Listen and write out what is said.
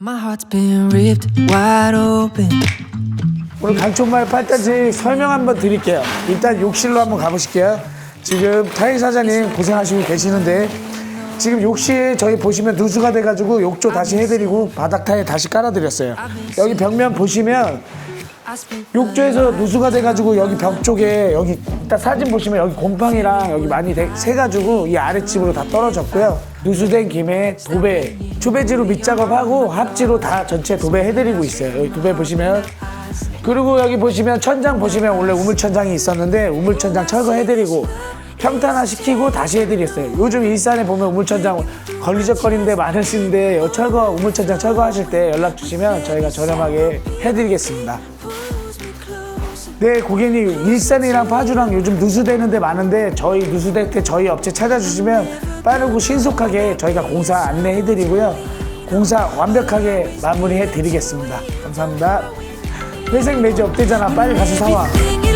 My heart's been ripped wide open. 오늘 강촌마을 8단지 설명 한번 드릴게요. 일단 욕실로 한번 가보실게요. 지금 타이 사장님 고생하시고 계시는데 지금 욕실 저희 보시면 누수가 돼가지고 욕조 다시 해드리고 바닥 타일 다시 깔아드렸어요. 여기 벽면 보시면 욕조에서 누수가 돼가지고 여기 벽 쪽에 여기 일단 사진 보시면 여기 곰팡이랑 여기 많이 돼- 새가지고 이 아랫집으로 다 떨어졌고요. 누수된 김에 도배, 초배지로 밑작업하고 합지로 다 전체 도배해드리고 있어요. 여기 도배 보시면 그리고 여기 보시면 천장 보시면 원래 우물천장이 있었는데 우물천장 철거해드리고 평탄화 시키고 다시 해드렸어요. 요즘 일산에 보면 우물천장 걸리적거리는데 많으신데 요 철거 우물천장 철거하실 때 연락 주시면 저희가 저렴하게 해드리겠습니다. 네, 고객님 일산이랑 파주랑 요즘 누수되는 데 많은데 저희 누수될 때 저희 업체 찾아주시면 빠르고 신속하게 저희가 공사 안내해 드리고요. 공사 완벽하게 마무리해 드리겠습니다. 감사합니다. 회색 매주 없대잖아. 빨리 가서 사와.